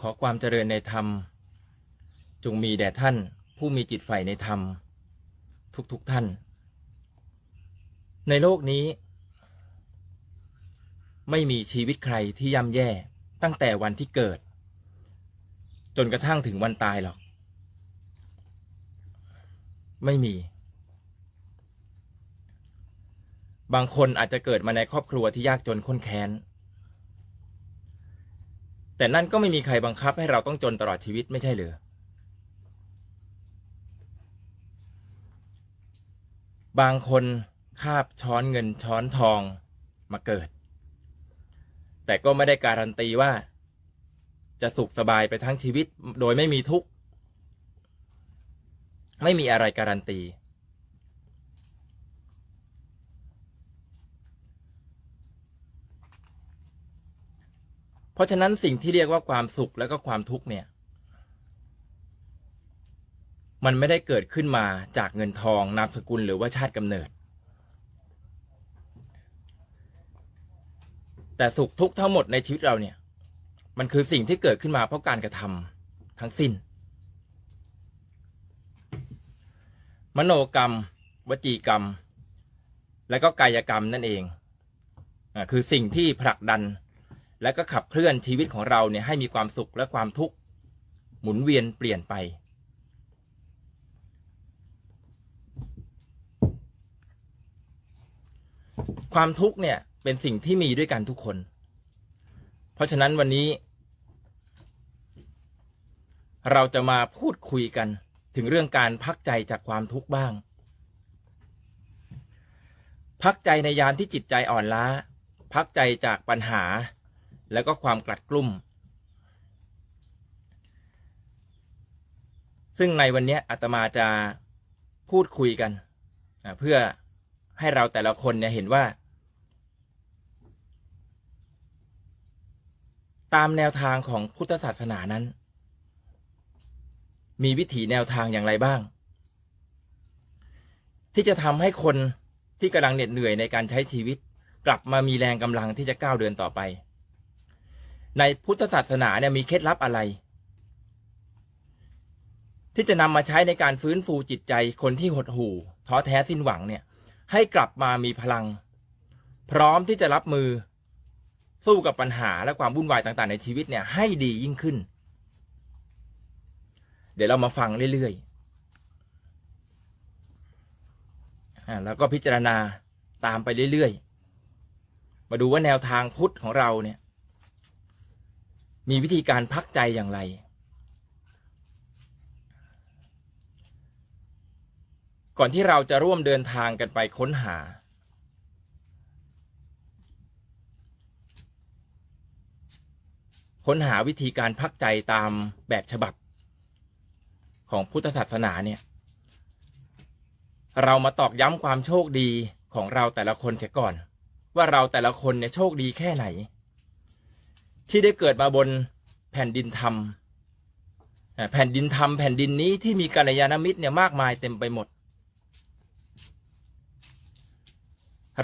ขอความเจริญในธรรม จงมีแด่ท่าน ผู้มีจิตใฝ่ในธรรม ทุกๆทท่าน ในโลกนี้ ไม่มีชีวิตใครที่ย่ำแย่ตั้งแต่วันที่เกิด จนกระทั่งถึงวันตายหรอก ไม่มี บางคนอาจจะเกิดมาในครอบครัวที่ยากจนข้นแค้น แต่นั่นก็ไม่มีใครบังคับให้เราต้องจนตลอดชีวิตไม่ใช่เหรือ บางคนคาบช้อนเงินช้อนทองมาเกิด แต่ก็ไม่ได้การันตีว่า จะสุขสบายไปทั้งชีวิตโดยไม่มีทุกข์ ไม่มีอะไรการันตี เพราะฉะนั้นสิ่งที่เรียกว่าความสุขและก็ความทุกข์เนี่ย มันไม่ได้เกิดขึ้นมาจากเงินทองนามสกุลหรือว่าชาติกำเนิด แต่สุขทุกข์ทั้งหมดในชีวิตเราเนี่ย มันคือสิ่งที่เกิดขึ้นมาเพราะการกระทำทั้งสิ้น มโนกรรม วจีกรรม และก็กายกรรมนั่นเองอคือสิ่งที่ผลักดัน และก็ขับเคลื่อนชีวิตของเราเนี่ยให้มีความสุขและความทุกข์หมุนเวียนเปลี่ยนไป ความทุกข์เนี่ยเป็นสิ่งที่มีด้วยกันทุกคน เพราะฉะนั้นวันนี้ เราจะมาพูดคุยกันถึงเรื่องการพักใจจากความทุกข์บ้าง พักใจในยามที่จิตใจอ่อนล้า พักใจจากปัญหา แล้วก็ความกลัดกลุ้มซึ่งในวันนี้อาตมาจะพูดคุยกัน เพื่อให้เราแต่ละคนเนี่ยเห็นว่า ตามแนวทางของพุทธศาสนานั้น มีวิถีแนวทางอย่างไรบ้าง ที่จะทำให้คนที่กำลังเหน็ดเหนื่อยในการใช้ชีวิต กลับมามีแรงกำลังที่จะก้าวเดินต่อไป ในพุทธศาสนาเนี่ยมีเคล็ดลับอะไร ที่จะนำมาใช้ในการฟื้นฟูจิตใจคนที่หดหู่ท้อแท้สิ้นหวังเนี่ย ให้กลับมามีพลัง พร้อมที่จะรับมือ สู้กับปัญหาและความวุ่นวายต่างๆ ในชีวิตเนี่ย ให้ดียิ่งขึ้น เดี๋ยวเรามาฟังเรื่อยๆแล้วก็พิจารณาตามไปเรื่อยๆ มาดูว่าแนวทางพุทธของเราเนี่ย มีวิธีการพักใจอย่างไร ก่อนที่เราจะร่วมเดินทางกันไปค้นหา ค้นหาวิธีการพักใจตามแบบฉบับ ของพุทธศาสนาเนี่ย เรามาตอกย้ำความโชคดีของเราแต่ละคนเสียก่อน ว่าเราแต่ละคนเนี่ยโชคดีแค่ไหน ที่ได้เกิดมาบนแผ่นดินธรรมแผ่นดินธรรมแผ่นดินนี้ที่มีกัลยาณมิตรเนี่ยมากมายเต็มไปหมด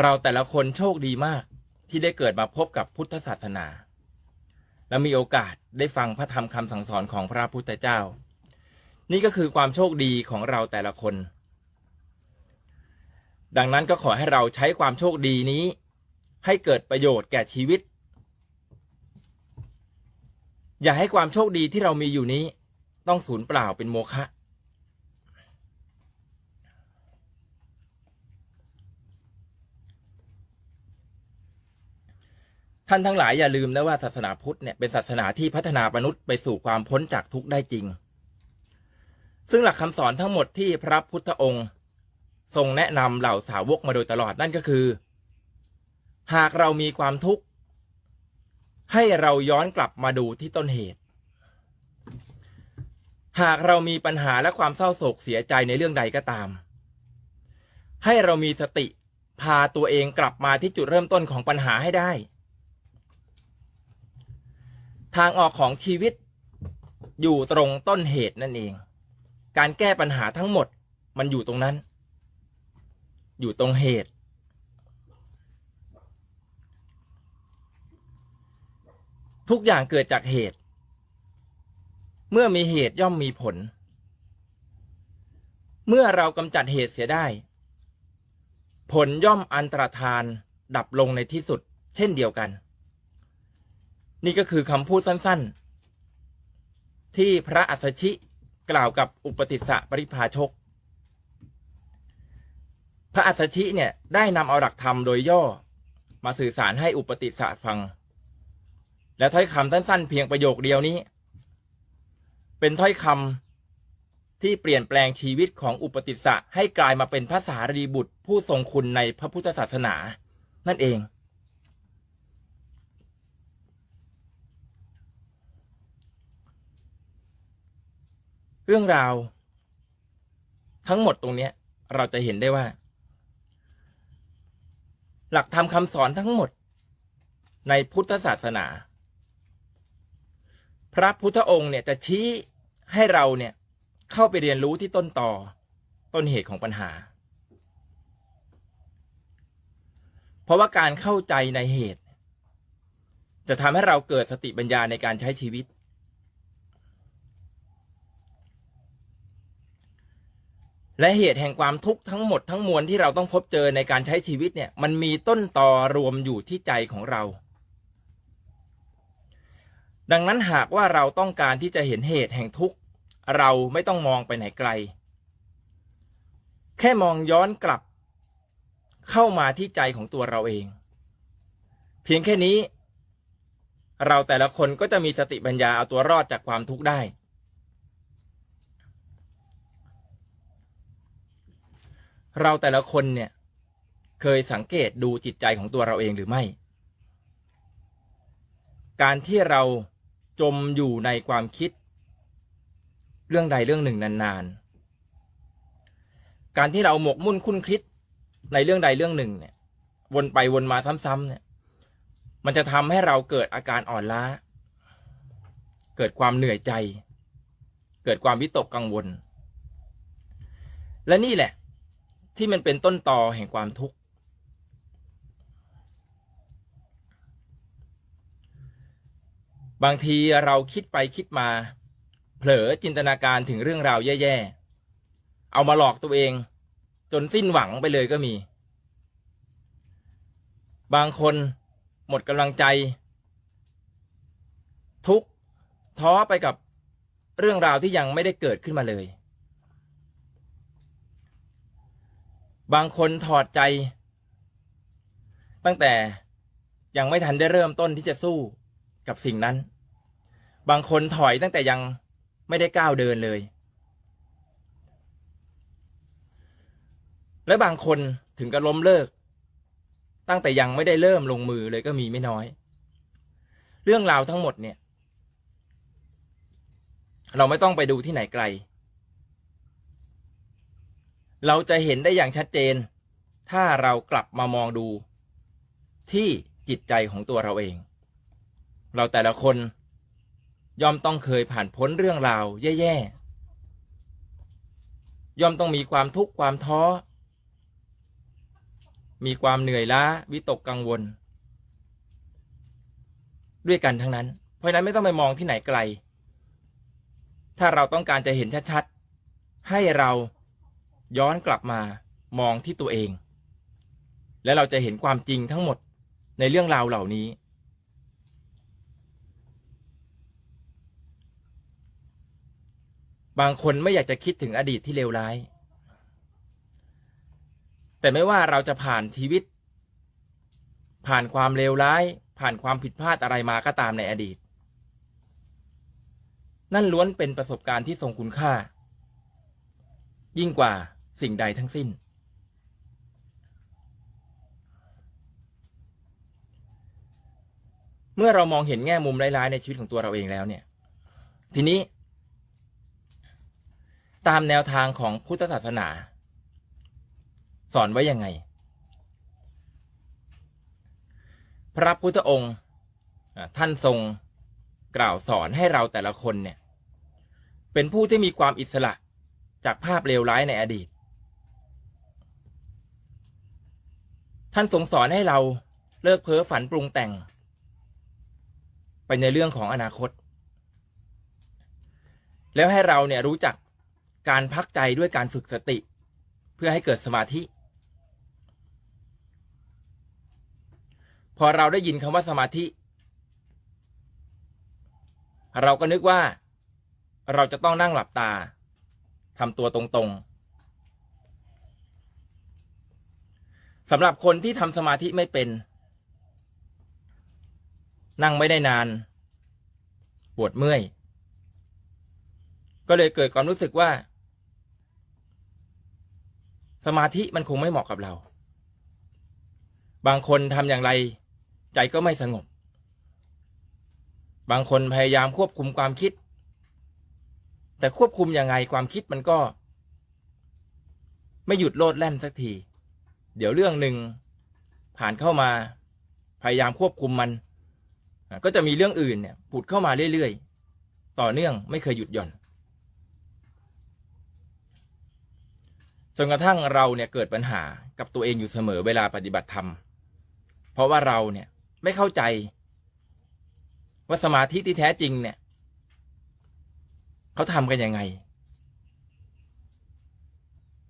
เราแต่ละคนโชคดีมากที่ได้เกิดมาพบกับพุทธศาสนา และมีโอกาสได้ฟังพระธรรมคำสั่งสอนของพระพุทธเจ้า นี่ก็คือความโชคดีของเราแต่ละคน ดังนั้นก็ขอให้เราใช้ความโชคดีนี้ ให้เกิดประโยชน์แก่ชีวิต อย่าให้ความโชคดีที่เรามีอยู่นี้ ต้องสูญเปล่าเป็นโมฆะท่านทั้งหลายอย่าลืมนะว่าศาสนาพุทธเนี่ยเป็นศาสนาที่พัฒนามนุษย์ไปสู่ความพ้นจากทุกข์ได้จริง ซึ่งหลักคำสอนทั้งหมดที่พระพุทธองค์ ทรงแนะนำเหล่าสาวกมาโดยตลอดนั่นก็คือ หากเรามีความทุกข์ ให้เราย้อนกลับมาดูที่ต้นเหตุ หากเรามีปัญหาและความเศร้าโศกเสียใจในเรื่องใดก็ตาม ให้เรามีสติพาตัวเองกลับมาที่จุดเริ่มต้นของปัญหาให้ได้ ทางออกของชีวิตอยู่ตรงต้นเหตุนั่นเอง การแก้ปัญหาทั้งหมดมันอยู่ตรงนั้น อยู่ตรงเหตุ ทุกอย่างเกิดจากเหตุ เมื่อมีเหตุย่อมมีผล เมื่อเรากำจัดเหตุเสียได้ ผลย่อมอันตรธานดับลงในที่สุด เช่นเดียวกัน นี่ก็คือคำพูดสั้น ๆ ที่พระอัสสชิกล่าวกับอุปติสสะปริภาชก พระอัสสชิเนี่ยได้นำเอาหลักธรรมโดยย่อมาสื่อสารให้อุปติสสะฟัง และถ้อยคำสั้นๆเพียงประโยคเดียวนี้ เป็นถ้อยคำที่เปลี่ยนแปลงชีวิตของอุปติสสะให้กลายมาเป็นพระสารีบุตรผู้ทรงคุณในพระพุทธศาสนา นั่นเอง เรื่องราว ทั้งหมดตรงนี้เราจะเห็นได้ว่า หลักธรรมคำสอนทั้งหมดในพุทธศาสนา พระพุทธองค์เนี่ยจะชี้ให้เราเนี่ยเข้าไปเรียนรู้ที่ต้นต่อต้นเหตุของปัญหา เพราะว่าการเข้าใจในเหตุ จะทำให้เราเกิดสติปัญญาในการใช้ชีวิต และเหตุแห่งความทุกข์ทั้งหมดทั้งมวลที่เราต้องพบเจอในการใช้ชีวิตเนี่ย มันมีต้นตอรวมอยู่ที่ใจของเรา ดังนั้นหากว่าเราต้องการที่จะเห็นเหตุแห่งทุกข์ เราไม่ต้องมองไปไหนไกล แค่มองย้อนกลับ เข้ามาที่ใจของตัวเราเอง เพียงแค่นี้ เราแต่ละคนก็จะมีสติปัญญาเอาตัวรอดจากความทุกข์ได้ เราแต่ละคนเนี่ย เคยสังเกตดูจิตใจของตัวเราเองหรือไม่การที่เรา จมอยู่ในความคิด เรื่องใดเรื่องหนึ่งนานๆ การที่เราหมกมุ่นคุ้นคิดในเรื่องใดเรื่องหนึ่งเนี่ย วนไปวนมาซ้ำๆเนี่ย มันจะทำให้เราเกิดอาการอ่อนล้า เกิดความเหนื่อยใจ เกิดความวิตกกังวล และนี่แหละ ที่มันเป็นต้นตอแห่งความทุกข์ บางทีเราคิดไปคิดมา เผลอจินตนาการถึงเรื่องราวแย่ๆ เอามาหลอกตัวเอง จนสิ้นหวังไปเลยก็มี บางคนหมดกำลังใจ ทุกข์ท้อไปกับเรื่องราวที่ยังไม่ได้เกิดขึ้นมาเลย บางคนถอดใจ ตั้งแต่ยังไม่ทันได้เริ่มต้นที่จะสู้กับสิ่งนั้น บางคนถอยตั้งแต่ยังไม่ได้ก้าวเดินเลย และบางคนถึงกับล้มเลิก ตั้งแต่ยังไม่ได้เริ่มลงมือเลยก็มีไม่น้อย เรื่องราวทั้งหมดเนี่ย เราไม่ต้องไปดูที่ไหนไกล เราจะเห็นได้อย่างชัดเจน ถ้าเรากลับมามองดู ที่จิตใจของตัวเราเอง เราแต่ละคน ย่อมต้องเคยผ่านพ้นเรื่องราวแย่ๆ ย่อมต้องมีความทุกข์ความท้อ มีความเหนื่อยล้าวิตกกังวล ด้วยกันทั้งนั้น เพราะนั้นไม่ต้องไปมองที่ไหนไกล ถ้าเราต้องการจะเห็นชัดๆ ให้เราย้อนกลับมามองที่ตัวเอง และเราจะเห็นความจริงทั้งหมดในเรื่องราวเหล่านี้ บางคนไม่อยากจะคิดถึงอดีตที่เลวร้าย แต่ไม่ว่าเราจะผ่านชีวิต ผ่านความเลวร้าย ผ่านความผิดพลาดอะไรมาก็ตามในอดีต นั่นล้วนเป็นประสบการณ์ที่ทรงคุณค่า ยิ่งกว่าสิ่งใดทั้งสิ้น เมื่อเรามองเห็นแง่มุมร้ายๆในชีวิตของตัวเราเองแล้วเนี่ย ทีนี้ ตามแนวทางของพุทธศาสนา สอนไว้ยังไง พระพุทธองค์ท่านทรงกล่าวสอนให้เราแต่ละคนเนี่ย เป็นผู้ที่มีความอิสระจากภาพเลวร้ายในอดีต ท่านทรงสอนให้เราเลิกเพ้อฝันปรุงแต่ง ไปในเรื่องของอนาคต แล้วให้เราเนี่ยรู้จัก การพักใจด้วยการฝึกสติ เพื่อให้เกิดสมาธิ พอเราได้ยินคำว่าสมาธิ เราก็นึกว่า เราจะต้องนั่งหลับตาทำตัวตรงๆสำหรับคนที่ทำสมาธิไม่เป็น นั่งไม่ได้นาน ปวดเมื่อย ก็เลยเกิดความรู้สึกว่า สมาธิมันคงไม่เหมาะกับเรา บางคนทำอย่างไร ใจก็ไม่สงบ บางคนพยายามควบคุมความคิด แต่ควบคุมยังไงความคิดมันก็ ไม่หยุดโลดแล่นสักที เดี๋ยวเรื่องหนึ่งผ่านเข้ามา พยายามควบคุมมัน ก็จะมีเรื่องอื่นเนี่ยผุดเข้ามาเรื่อยๆ ต่อเนื่องไม่เคยหยุดหย่อน จนกระทั่งเราเนี่ยเกิดปัญหากับตัวเองอยู่เสมอเวลาปฏิบัติธรรม เพราะว่าเราเนี่ยไม่เข้าใจ ว่าสมาธิที่แท้จริงเนี่ยเขาทำกันยังไง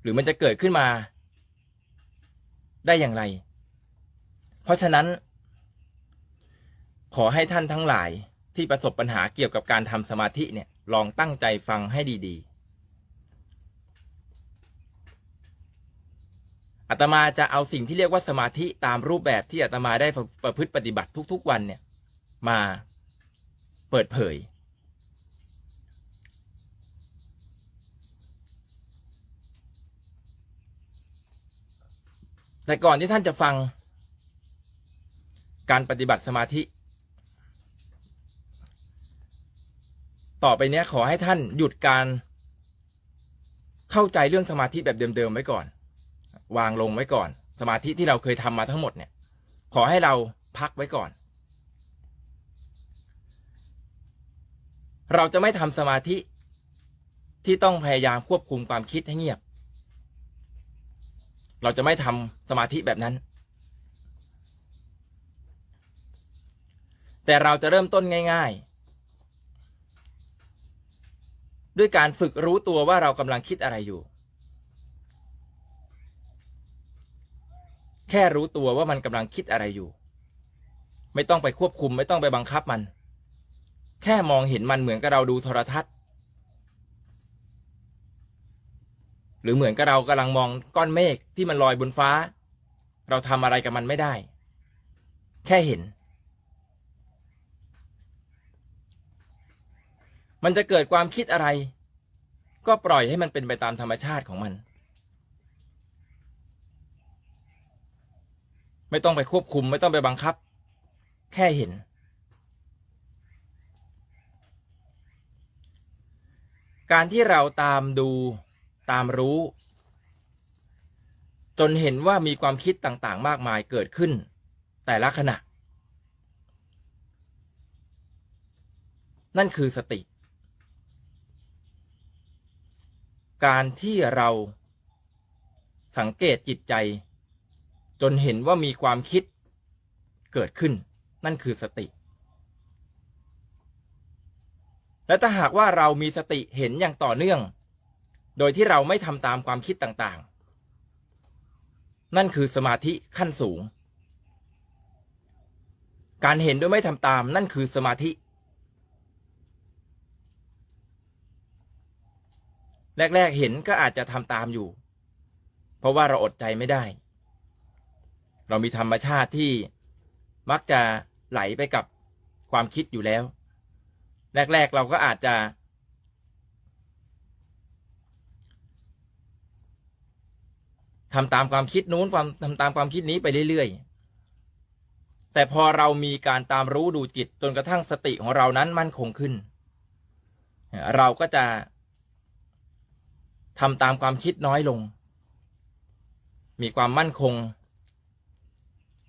หรือมันจะเกิดขึ้นมา ได้อย่างไร เพราะฉะนั้น ขอให้ท่านทั้งหลายที่ประสบปัญหาเกี่ยวกับการทำสมาธิเนี่ย ลองตั้งใจฟังให้ดี ๆ อาตมาจะเอาสิ่งที่เรียกว่าสมาธิตามรูปแบบที่อาตมาได้ประพฤติปฏิบัติทุก ๆ วันเนี่ย มาเปิดเผย แต่ก่อนที่ท่านจะฟัง การปฏิบัติสมาธิ ต่อไปเนี้ยขอให้ท่านหยุดการเข้าใจเรื่องสมาธิแบบเดิมๆไว้ก่อน วางลงไว้ก่อน สมาธิที่เราเคยทำมาทั้งหมดเนี่ย ขอให้เราพักไว้ก่อน เราจะไม่ทำสมาธิที่ต้องพยายามควบคุมความคิดให้เงียบ เราจะไม่ทำสมาธิแบบนั้น แต่เราจะเริ่มต้นง่าย ๆ ด้วยการฝึกรู้ตัวว่าเรากำลังคิดอะไรอยู่ แค่รู้ตัวว่ามันกำลังคิดอะไรอยู่ ไม่ต้องไปควบคุมไม่ต้องไปบังคับมัน แค่มองเห็นมันเหมือนกับเราดูโทรทัศน์ หรือเหมือนกับเรากำลังมองก้อนเมฆที่มันลอยบนฟ้า เราทำอะไรกับมันไม่ได้ แค่เห็น มันจะเกิดความคิดอะไร ก็ปล่อยให้มันเป็นไปตามธรรมชาติของมัน ไม่ต้องไปควบคุม ไม่ต้องไปบังคับ แค่เห็น การที่เราตามดูตามรู้ จนเห็นว่ามีความคิดต่างๆ มากมายเกิดขึ้น แต่ละขณะ นั่นคือสติ การที่เราสังเกตจิตใจ จนเห็นว่ามีความคิดเกิดขึ้น นั่นคือสติ และถ้าหากว่าเรามีสติเห็นอย่างต่อเนื่อง โดยที่เราไม่ทำตามความคิดต่างๆ นั่นคือสมาธิขั้นสูง การเห็นโดยไม่ทำตามนั่นคือสมาธิแรก ๆ เห็นก็อาจจะทำตามอยู่ เพราะว่าเราอดใจไม่ได้ เรามีธรรมชาติที่มักจะไหลไปกับความคิดอยู่แล้ว แรก ๆ เราก็อาจจะ ทำตามความคิดนู้นความทำตามความคิดนี้ไปเรื่อยๆ แต่พอเรามีการตามรู้ดูจิตจนกระทั่งสติของเรานั้นมั่นคงขึ้น เราก็จะทำตามความคิดน้อยลง มีความมั่นคง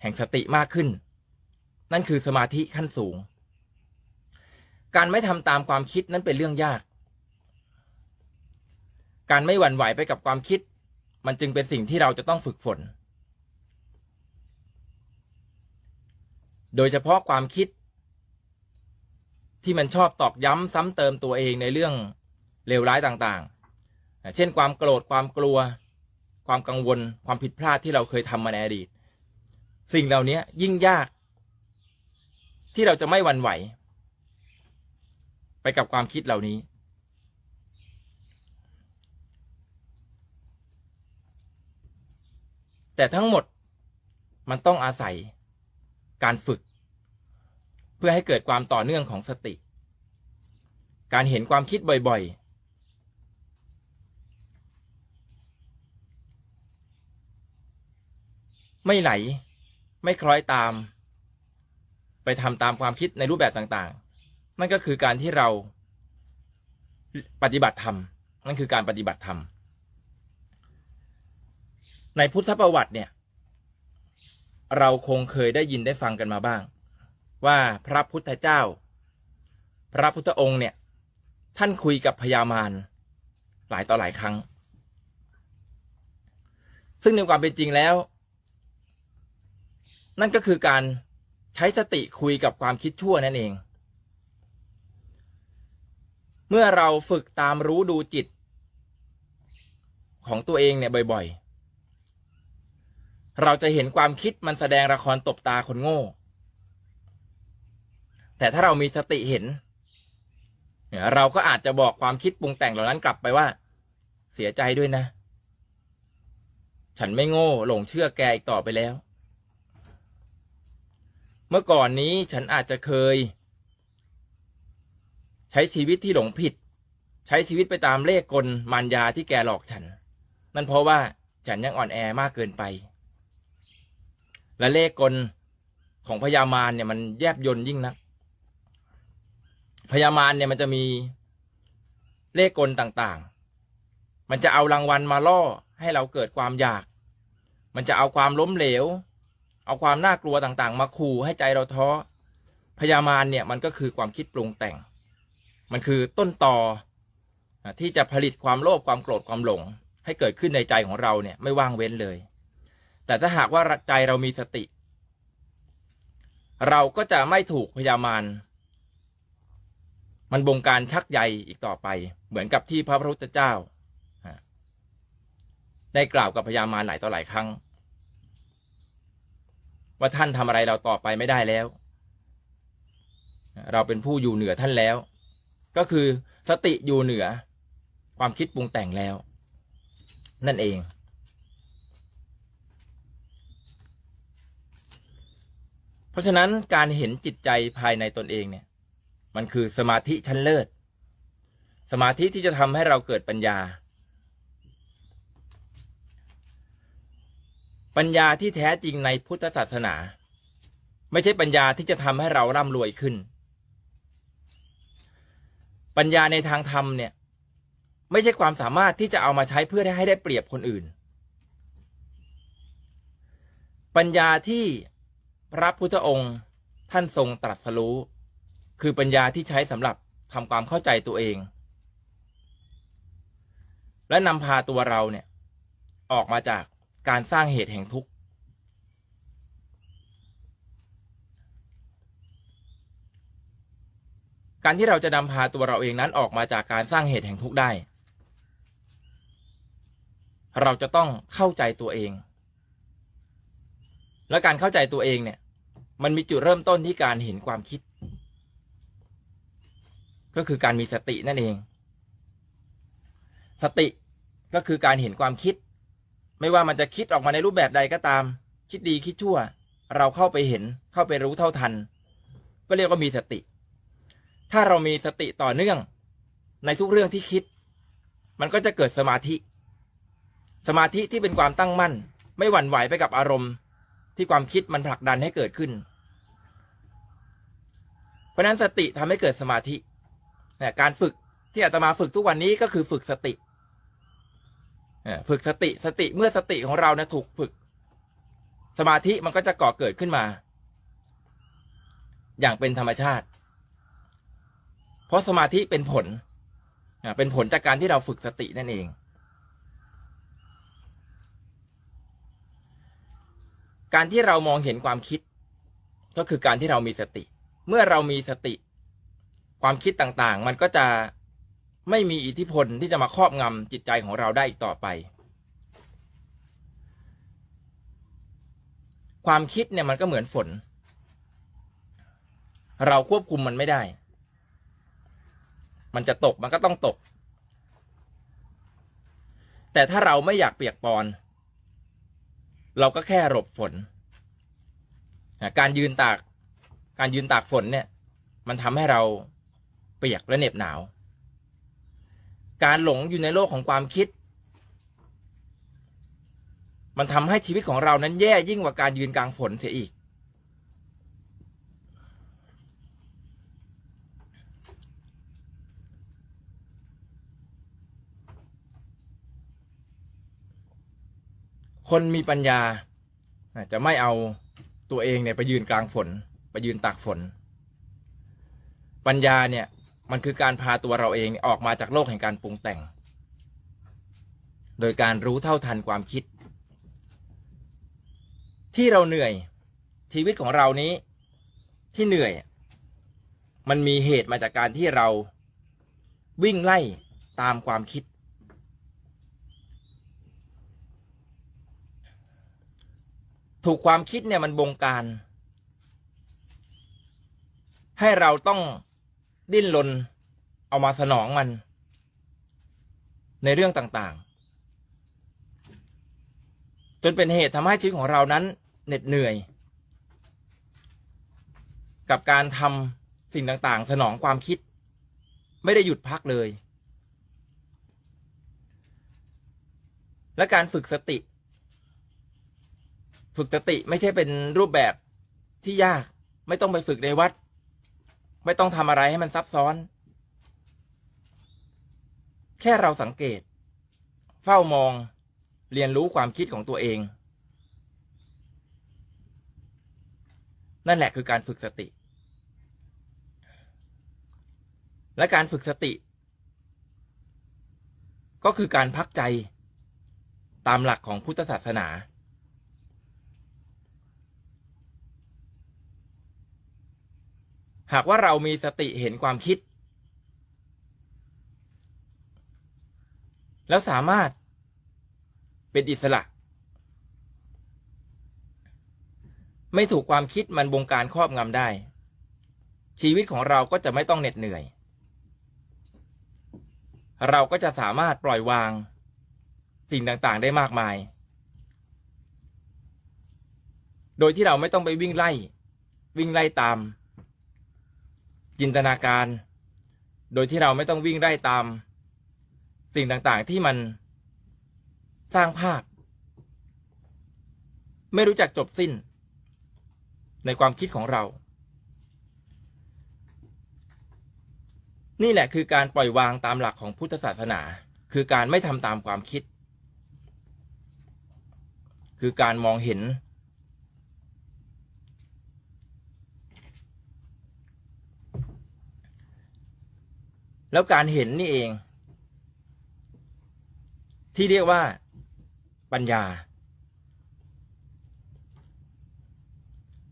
แห่งสติมากขึ้น นั่นคือสมาธิขั้นสูง การไม่ทำตามความคิดนั้นเป็นเรื่องยาก การไม่หวั่นไหวไปกับความคิด มันจึงเป็นสิ่งที่เราจะต้องฝึกฝน โดยเฉพาะความคิด ที่มันชอบตอกย้ำซ้ำเติมตัวเองในเรื่องเลวร้ายต่างๆ เช่นความโกรธความกลัว ความกังวล ความผิดพลาดที่เราเคยทำมาในอดีต สิ่งเหล่านี้ยิ่งยาก ที่เราจะไม่หวั่นไหว ไปกับความคิดเหล่านี้ แต่ทั้งหมดมันต้องอาศัยการฝึก เพื่อให้เกิดความต่อเนื่องของสติ การเห็นความคิดบ่อยๆไม่ไหล ไม่คล้อยตาม ไปทำตามความคิดในรูปแบบต่างๆ นั่นก็คือการที่เราปฏิบัติธรรมนั่นคือการปฏิบัติธรรมในพุทธประวัติเนี่ย เราคงเคยได้ยินได้ฟังกันมาบ้าง ว่าพระพุทธเจ้า พระพุทธองค์เนี่ย ท่านคุยกับพญามารหลายต่อหลายครั้ง ซึ่งในความเป็นจริงแล้ว นั่นก็คือการใช้สติคุยกับความคิดชั่วนั่นเอง เมื่อเราฝึกตามรู้ดูจิต ของตัวเองเนี่ยบ่อยๆ เราจะเห็นความคิดมันแสดงละครตบตาคนโง่ แต่ถ้าเรามีสติเห็น เราก็อาจจะบอกความคิดปรุงแต่งเหล่านั้นกลับไปว่า เสียใจด้วยนะ ฉันไม่โง่หลงเชื่อแกอีกต่อไปแล้ว มื่อก่อนนี้ฉันอาจจะเคย ใช้ชีวิตที่หลงผิด ใช้ชีวิตไปตามเลขกลมารยาที่แกหลอกฉัน นั่นเพราะว่าฉันยังอ่อนแอมากเกินไป และเลขกลของพญามารเนี่ยมันแยบยนยิ่งนักพญามารเนี่ยมันจะมีเลขกลต่างๆ มันจะเอารางวัลมาล่อให้เราเกิดความอยาก มันจะเอาความล้มเหลว เอาความน่ากลัวต่างๆ มาขู่ให้ใจเราท้อพญามารเนี่ยมันก็คือความคิดปรุงแต่ง มันคือต้นตอที่จะผลิตความโลภความโกรธความหลง ให้เกิดขึ้นในใจของเราเนี่ยไม่ว่างเว้นเลย แต่ถ้าหากว่าใจเรามีสติ เราก็จะไม่ถูกพญามารมันบงการชักใยอีกต่อไป เหมือนกับที่พระพุทธเจ้า ได้กล่าวกับพญามารหลายต่อหลายครั้ง ว่าท่านทำอะไรเราต่อไปไม่ได้แล้ว เราเป็นผู้อยู่เหนือท่านแล้ว ก็คือสติอยู่เหนือความคิดปรุงแต่งแล้ว นั่นเอง เพราะฉะนั้นการเห็นจิตใจภายในตนเองเนี่ย มันคือสมาธิชั้นเลิศ สมาธิที่จะทำให้เราเกิดปัญญา ปัญญาที่แท้จริงในพุทธศาสนา ไม่ใช่ปัญญาที่จะทำให้เราร่ำรวยขึ้น ปัญญาในทางธรรมเนี่ย ไม่ใช่ความสามารถที่จะเอามาใช้เพื่อให้ได้เปรียบคนอื่น ปัญญาที่พระพุทธองค์ท่านทรงตรัสรู้ คือปัญญาที่ใช้สำหรับทำความเข้าใจตัวเอง และนำพาตัวเราเนี่ย ออกมาจาก การสร้างเหตุแห่งทุกข์ การที่เราจะนำพาตัวเราเองนั้นออกมาจากการสร้างเหตุแห่งทุกข์ได้ เราจะต้องเข้าใจตัวเอง และการเข้าใจตัวเองเนี่ย มันมีจุดเริ่มต้นที่การเห็นความคิด ก็คือการมีสตินั่นเอง สติก็คือการเห็นความคิด ไม่ว่ามันจะคิดออกมาในรูปแบบใดก็ตาม คิดดีคิดชั่ว เราเข้าไปเห็นเข้าไปรู้เท่าทัน ก็เรียกว่ามีสติ ถ้าเรามีสติต่อเนื่อง ในทุกเรื่องที่คิด มันก็จะเกิดสมาธิ สมาธิที่เป็นความตั้งมั่น ไม่หวั่นไหวไปกับอารมณ์ ที่ความคิดมันผลักดันให้เกิดขึ้น เพราะนั้นสติทำให้เกิดสมาธิการฝึกที่อาตมาฝึกทุกวันนี้ก็คือฝึกสติ ฝึกสติสติเมื่อสติของเรานะถูกฝึก สมาธิมันก็จะก่อเกิดขึ้นมา อย่างเป็นธรรมชาติ เพราะสมาธิเป็นผลเป็นผลจากการที่เราฝึกสตินั่นเอง การที่เรามองเห็นความคิด ก็คือการที่เรามีสติ เมื่อเรามีสติ ความคิดต่างๆ มันก็จะ ไม่มีอิทธิพลที่จะมาครอบงำจิตใจของเราได้อีกต่อไป ความคิดเนี่ยมันก็เหมือนฝน เราควบคุมมันไม่ได้ มันจะตกมันก็ต้องตก แต่ถ้าเราไม่อยากเปียกปอน เราก็แค่หลบฝน การยืนตาก การยืนตากฝนเนี่ย มันทำให้เราเปียกและเหน็บหนาว การหลงอยู่ในโลกของความคิด มันทำให้ชีวิตของเรานั้นแย่ยิ่งกว่าการยืนกลางฝนเสียอีก คนมีปัญญาจะไม่เอาตัวเองเนี่ยไปยืนกลางฝน ไปยืนตากฝน ปัญญาเนี่ย มันคือการพาตัวเราเองออกมาจากโลกแห่งการปรุงแต่ง โดยการรู้เท่าทันความคิด ที่เราเหนื่อยชีวิตของเรานี้ที่เหนื่อย มันมีเหตุมาจากการที่เราวิ่งไล่ตามความคิด ถูกความคิดเนี่ยมันบงการ ให้เราต้อง ดิ้นรนเอามาสนองมัน ในเรื่องต่างๆ จนเป็นเหตุทำให้ชีวิตของเรานั้นเหน็ดเหนื่อย กับการทำสิ่งต่างๆ สนองความคิด ไม่ได้หยุดพักเลย และการฝึกสติ ฝึกสติไม่ใช่เป็นรูปแบบที่ยากไม่ต้องไปฝึกในวัด ไม่ต้องทำอะไรให้มันซับซ้อน แค่เราสังเกต เฝ้ามอง เรียนรู้ความคิดของตัวเอง นั่นแหละคือการฝึกสติ และการฝึกสติ ก็คือการพักใจตามหลักของพุทธศาสนา หากว่าเรามีสติเห็นความคิด แล้วสามารถเป็นอิสระ ไม่ถูกความคิดมันบงการครอบงำได้ ชีวิตของเราก็จะไม่ต้องเหน็ดเหนื่อย เราก็จะสามารถปล่อยวาง สิ่งต่างๆได้มากมาย โดยที่เราไม่ต้องไปวิ่งไล่ วิ่งไล่ตาม จินตนาการ โดยที่เราไม่ต้องวิ่งไล่ตาม สิ่งต่างๆที่มันสร้างภาพ ไม่รู้จักจบสิ้น ในความคิดของเรา นี่แหละคือการปล่อยวางตามหลักของพุทธศาสนา คือการไม่ทำตามความคิด คือการมองเห็น แล้วการเห็นนี่เอง ที่เรียกว่า ปัญญา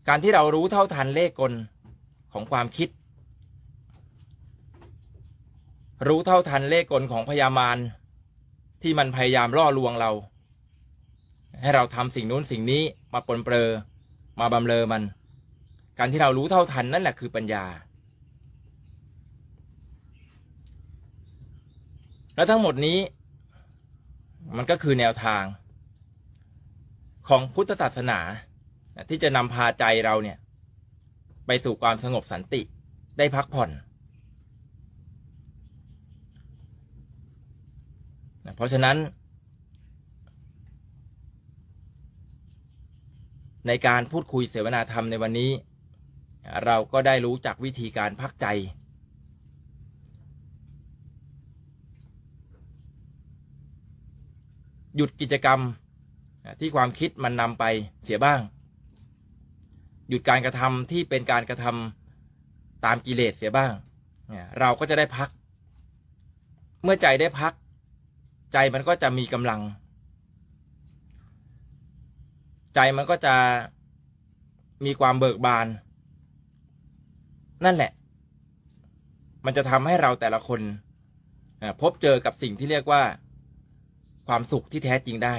การที่เรารู้เท่าทันเลขกลของความคิด รู้เท่าทันเลขกลของพยามารที่มันพยายามล่อลวงเรา ให้เราทำสิ่งนู้นสิ่งนี้มาปนเปลอมาบำเลอมัน การที่เรารู้เท่าทันนั่นแหละคือปัญญา และทั้งหมดนี้ มันก็คือแนวทาง ของพุทธศาสนา ที่จะนำพาใจเราเนี่ย ไปสู่ความสงบสันติได้พักผ่อน เพราะฉะนั้น ในการพูดคุยเสวนาธรรมในวันนี้ เราก็ได้รู้จักวิธีการพักใจ หยุดกิจกรรมที่ความคิดมันนำไปเสียบ้าง หยุดการกระทำที่เป็นการกระทำตามกิเลสเสียบ้าง เราก็จะได้พัก เมื่อใจได้พัก ใจมันก็จะมีกำลัง ใจมันก็จะมีความเบิกบาน นั่นแหละ มันจะทำให้เราแต่ละคนพบเจอกับสิ่งที่เรียกว่า ความสุขที่แท้จริงได้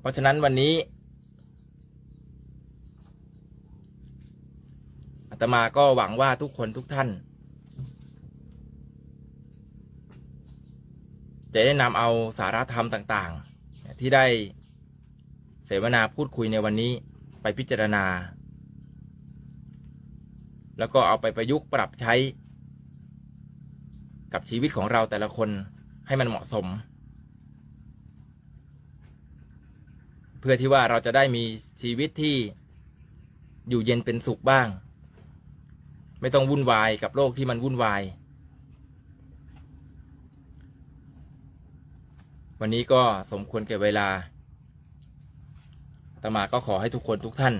เพราะฉะนั้นวันนี้อาตมาก็หวังว่าทุกคนทุกท่าน จะได้นำเอาสาระธรรมต่าง ๆ ที่ได้เสวนาพูดคุยในวันนี้ไปพิจารณา แล้วก็เอาไปประยุกต์ปรับใช้กับชีวิตของเราแต่ละคน ให้มันเหมาะสม เพื่อที่ว่าเราจะได้มีชีวิตที่อยู่เย็นเป็นสุขบ้าง ไม่ต้องวุ่นวายกับโลกที่มันวุ่นวาย วันนี้ก็สมควรแก่เวลาอาตมาก็ขอให้ทุกคนทุกท่าน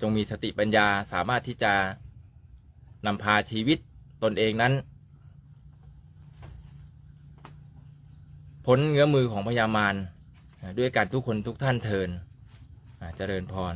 จงมีสติปัญญาสามารถที่จะนำพาชีวิตตนเองนั้น พ้นเงื้อมือของพญามารด้วยการทุกคนทุกท่านเทินเจริญพร